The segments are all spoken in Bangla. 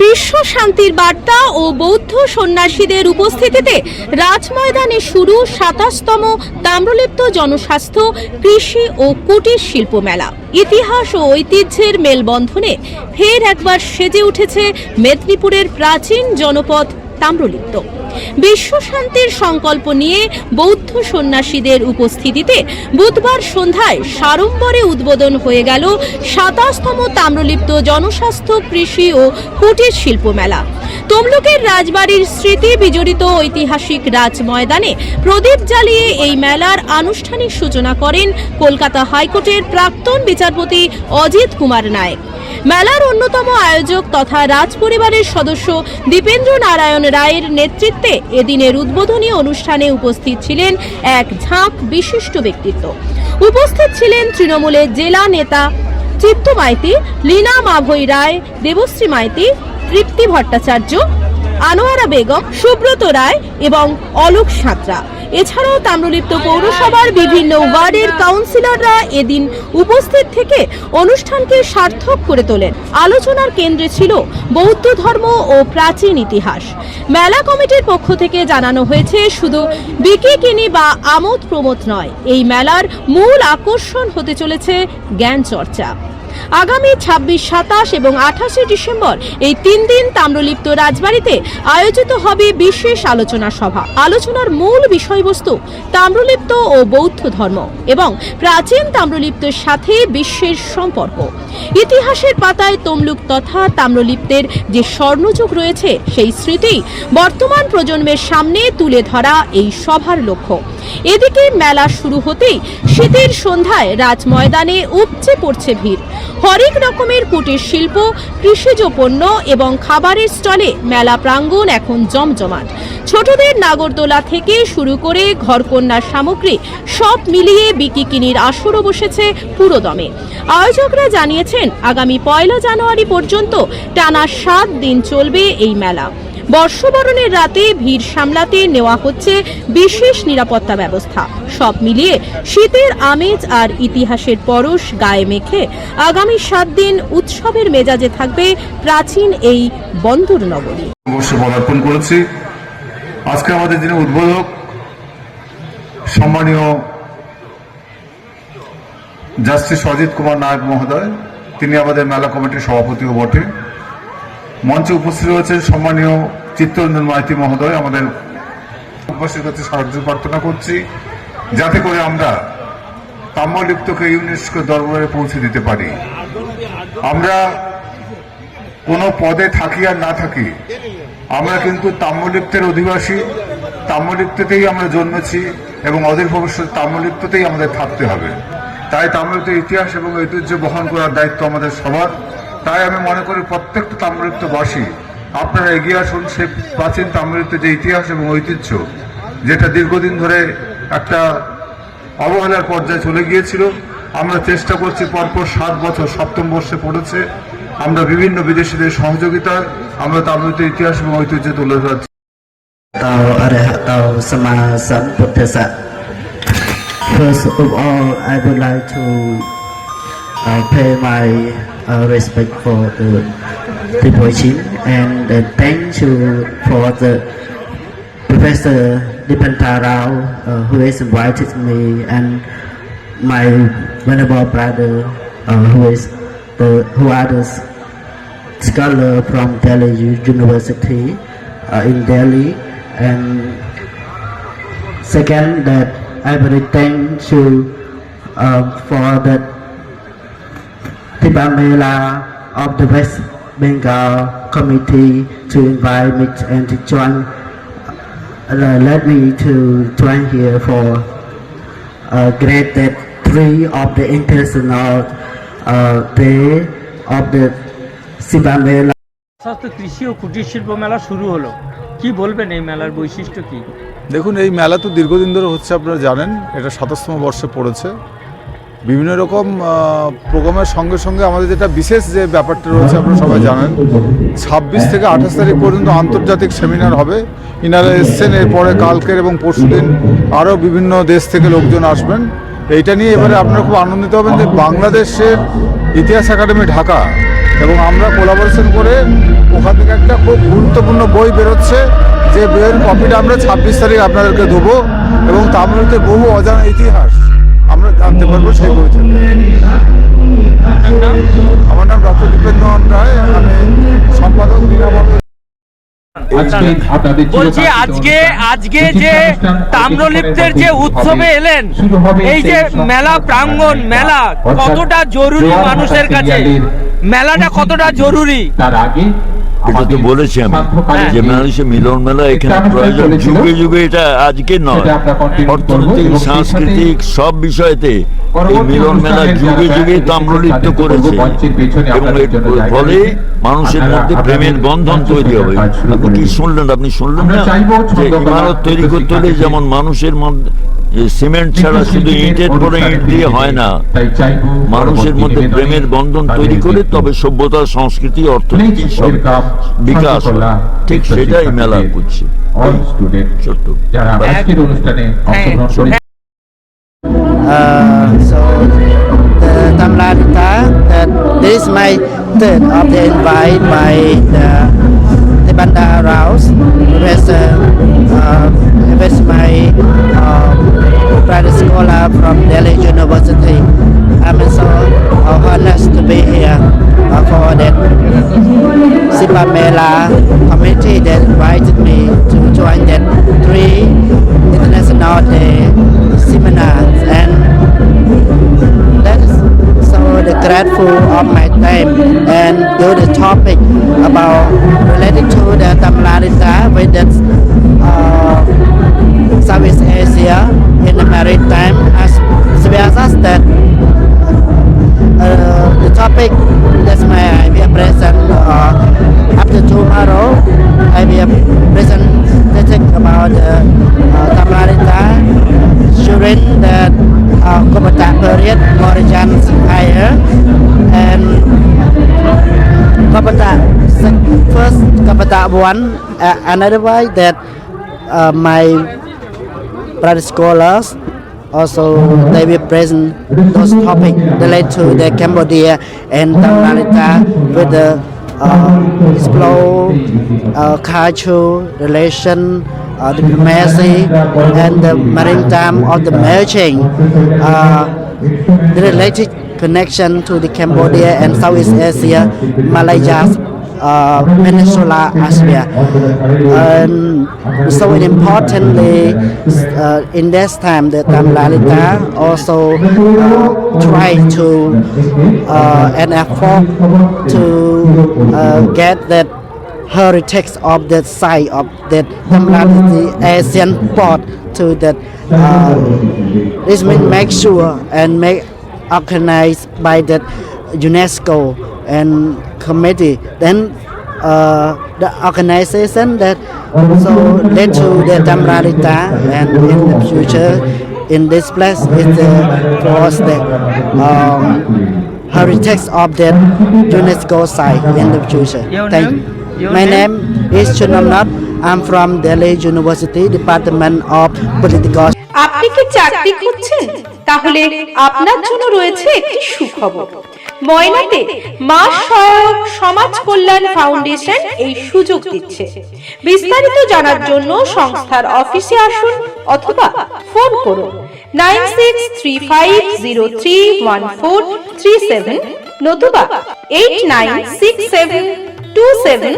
বিশ্ব শান্তির বার্তা ও বৌদ্ধ সন্ন্যাসীদের উপস্থিতিতে রাজময়দানে শুরু সাতাশতম তাম্রলিপ্ত জনস্বাস্থ্য, কৃষি ও কুটির শিল্প মেলা। ইতিহাস ও ঐতিহ্যের মেলবন্ধনে ফের একবার সেজে উঠেছে মেদিনীপুরের প্রাচীন জনপদ তাম্রলিপ্ত। বিশ্ব শান্তির সংকল্প নিয়ে বৌদ্ধ সন্ন্যাসীদের উপস্থিতিতে বুধবার সন্ধ্যায় সাড়ম্বরে উদ্বোধন হয়ে গেল সাতাশতম তাম্রলিপ্ত জনস্বাস্থ্য, কৃষি ও কুটির শিল্প মেলা। তমলুকের রাজবাড়ির স্মৃতি বিজড়িত ঐতিহাসিক রাজ ময়দানে প্রদীপ জ্বালিয়ে এই মেলার আনুষ্ঠানিক সূচনা করেন কলকাতা হাইকোর্টের প্রাক্তন বিচারপতি অজিত কুমার নায়ক। মেলার অন্যতম আয়োজক তথা রাজ পরিবারের সদস্য দীপেন্দ্র নারায়ণ রায়ের নেতৃত্বে এদিনের উদ্বোধনী অনুষ্ঠানে উপস্থিত ছিলেন এক ঝাঁক বিশিষ্ট ব্যক্তিত্ব। উপস্থিত ছিলেন তৃণমূলের জেলা নেতা চিত্ত মাইতি লীনা মাভৈ রায়, দেবশ্রী মাইতি, তৃপ্তি ভট্টাচার্য আনোয়ারা বেগম, সুব্রত রায় এবং অলোক সাঁতরা। এছাড়াও তাম্রলিপ্ত পৌরসভার বিভিন্ন ওয়ার্ডের কাউন্সিলররা এদিন উপস্থিত থেকে অনুষ্ঠানকে সার্থক করে তোলেন। আলোচনার কেন্দ্রে ছিল বৌদ্ধ ধর্ম ও প্রাচীন ইতিহাস। মেলা কমিটির পক্ষ থেকে জানানো হয়েছে, শুধু বিকিকিনি বা আমোদ প্রমোদ নয়, এই মেলার মূল আকর্ষণ হতে চলেছে জ্ঞান চর্চা আগামী ছাব্বিশ, সাতাশ এবং আঠাশে ডিসেম্বর এই তিন দিন তাম্রলিপ্ত রাজবাড়িতে আয়োজিত হবে বিশেষ আলোচনা সভা। আলোচনার মূল বিষয়বস্তু তাম্রলিপ্ত ও বৌদ্ধ ধর্ম এবং প্রাচীন তাম্রলিপ্তের সাথে বিশ্বের সম্পর্ক। ইতিহাসের পাতায় তমলুক তথা তাম্রলিপ্তের যে স্বর্ণযুগ রয়েছে, সেই স্মৃতি বর্তমান প্রজন্মের সামনে তুলে ধরা এই সভার লক্ষ্য। এদিকে মেলা শুরু হতেই শীতের সন্ধ্যায় রাজ ময়দানে উপচে পড়ছে ভিড়। হরেক রকমের কুটির শিল্প, কৃষিজ পণ্য এবং খাবারের স্টলে মেলা প্রাঙ্গণ এখন জমজমাট। ছোটদের নাগরদোলা থেকে শুরু করে ঘরকন্যার সামগ্রী সব মিলিয়ে বিকিকিনির আসরও বসেছে পুরোদমে। আয়োজকরা জানিয়েছেন, আগামী পয়লা জানুয়ারি পর্যন্ত টানা সাত দিন চলবে এই মেলা। বর্ষবরণের রাতে ভিড় সামলাতে নেওয়া হচ্ছে বিশেষ নিরাপত্তা ব্যবস্থা। সব মিলিয়ে শীতের আমেজ আর ইতিহাসের পরশ গায়ে মেখে আগামী সাত দিন উৎসবের মেজাজে থাকবে প্রাচীন এই বন্দর নগরী। পদার্পণ করেছি। আজকে আমাদের যিনি উদ্বোধক, সম্মানীয় জাস্টিস অজিত কুমার নায়ক মহোদয়, তিনি আমাদের মেলা কমিটির সভাপতিও বটে। মঞ্চে উপস্থিত রয়েছেন সম্মানীয় চিত্তরঞ্জন মাইতি মহোদয়, আমাদের উপস্থিত কাছে সাহায্য প্রার্থনা করছি, যাতে করে আমরা তাম্রলিপ্তকে ইউনেস্কো দরবারে পৌঁছে দিতে পারি। আমরা কোনো পদে থাকি আর না থাকি, আমরা কিন্তু তাম্রলিপ্তের অধিবাসী, তাম্রলিপ্ততেই আমরা জন্মেছি এবং অধীর ভবিষ্যৎ তাম্রলিপ্ততেই আমাদের থাকতে হবে। তাই তাম্রলিপ্তের ইতিহাস এবং ঐতিহ্য বহন করার দায়িত্ব আমাদের সবার। তাই আমি মনে করি প্রত্যেকটা তাম্রলিপ্তবাসী আপনারা এগিয়ে আসুন সে প্রাচীন তাম্রলিপ্ত যে ইতিহাস এবং ঐতিহ্য যেটা দীর্ঘদিন ধরে একটা অবহেলার পর্যায়ে চলে গিয়েছিল আমরা চেষ্টা করছি পরপর সাত বছর সপ্তম বর্ষে পড়েছে আমরা বিভিন্ন বিদেশিদের সহযোগিতায় আমরা তামিলিত ইতিহাস এবং ঐতিহ্য তুলে ধরছি। First of all, I would like to uh, pay my uh, respect for the devotion and uh, thank you for the Professor Dipanta Rao uh, who has invited me and my venerable brother uh, who is the who are the scholar from Delhi University uh, in Delhi. And second that I very thank you uh, for the Tibamela of the West Bengal committee to invite me and to join uh, led me to join here for uh, great that three of the international uh, day of the Sibamela স্বাস্থ্য কৃষি ও কুটির শিল্প মেলা শুরু হলো কি বলবেন এই মেলার বৈশিষ্ট্য কি দেখুন এই মেলা তো দীর্ঘদিন ধরে হচ্ছে আপনারা জানেন এটা সাতাশতম বর্ষে পড়েছে বিভিন্ন রকম প্রোগ্রামের সঙ্গে সঙ্গে আমাদের যেটা বিশেষ যে ব্যাপারটা রয়েছে, আপনারা সবাই জানেন, ছাব্বিশ থেকে আঠাশ তারিখ পর্যন্ত আন্তর্জাতিক সেমিনার হবে। ইনারা এসছেন, এরপরে কালকের এবং পরশুদিন আরও বিভিন্ন দেশ থেকে লোকজন আসবেন। এইটা নিয়ে এবারে আপনারা খুব আনন্দিত হবেন যে বাংলাদেশের ইতিহাস একাডেমি ঢাকা এবং আমরা কোলাবোরেশন করে ওখান থেকে একটা খুব গুরুত্বপূর্ণ বই বেরোচ্ছে। যে বইয়ের কপিটা আমরা ছাব্বিশ তারিখ আপনাদেরকে দেবো এবং তার মধ্যে বহু অজানা ইতিহাস। আমরা জানতে পারব সেই বই আমার নাম ডক্টর দীপেন্দ্র রায় আমি সম্পাদক দিনাবাবু বলছি আজকে আজকে যে তাম্রলিপ্তের যে উৎসবে এলেন এই যে মেলা প্রাঙ্গণ মেলা কতটা জরুরি মানুষের কাছে? মেলাটা কতটা জরুরি? তার আগে এটা তো বলেছি আমি। যে মানুষের মিলন মেলা এখানে প্রয়োজন। যুগে যুগে এটা আজকে নয়। অর্থনৈতিক সাংস্কৃতিক সব বিষয়তে মিলন মেলা যুগে যুগে তাম্রলিপ্ত করেছে। এবং এর ফলে মানুষের মধ্যে প্রেমের বন্ধন তৈরি হবে। আপনি কি শুনলেন? আপনি শুনলেন না? যে ইমারত তৈরি করতে হলে যেমন মানুষের মধ্যে সিমেন্ট ছাড়া শুধু ইটের পরে ইট দিয়ে হয় না। মানুষের মধ্যে প্রেমের বন্ধন তৈরি করে তবে সভ্যতা সংস্কৃতি অর্থনীতি সব বিকাশ। হয়। ঠিক সেটাই মেলা করছে। ছোট্ট। যারা আজকের অনুষ্ঠানে অংশগ্রহণ Uh, so the Tamlarita, that this is my third of the invite by the the Banda Rouse. Was, uh, uh, was my uh, private scholar from Delhi University. I'm so uh, honored to be here uh, for that Sipa Mela committee that invited me to join that three and do the topic about related to the Tamlarita with that uh, Southeast Asia in the maritime as well as that uh, the topic that's my I will present uh, after tomorrow I will present the about the uh, during the uh, period Mauritian first Kubota one uh, another way that uh, my private scholars also they will present those topics related to the Cambodia and Tamlarita with the uh, explore uh, cultural relation, uh, diplomacy, and the maritime of the merging. Uh, the related connection to the Cambodia and Southeast Asia, Malaysia's uh, peninsula as well. And so importantly, uh, in this time, the Tamlalita also uh, try to uh, and effort to uh, get that heritage of the site of the Tamlaliti Asian port to that. Uh, this means make sure and make organized by the UNESCO and committee. Then uh, the organization that so led to the Tamrarita and in the future in this place is the was the um, heritage of the UNESCO site in the future. Your Thank name? you. Your My name? name is Chunamnat. I'm from Delhi University Department of Political আপনি কি চাকরি খুঁজছেন তাহলে আপনার জন্য রয়েছে একটি সুখবর ময়নাতে মা সহায়ক সমাজ কল্যাণ ফাউন্ডেশন এই সুযোগ দিচ্ছে। বিস্তারিত জানার জন্য সংস্থার অফিসে আসুন অথবা ফোন করুন nine six three five zero three one four three seven নতুবা eight nine six seven two seven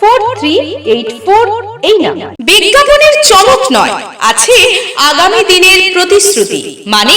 four three eight four এই নাম্বার। বিজ্ঞাপনের চমক নয়, আছে আগামী দিনের প্রতিশ্রুতি মানে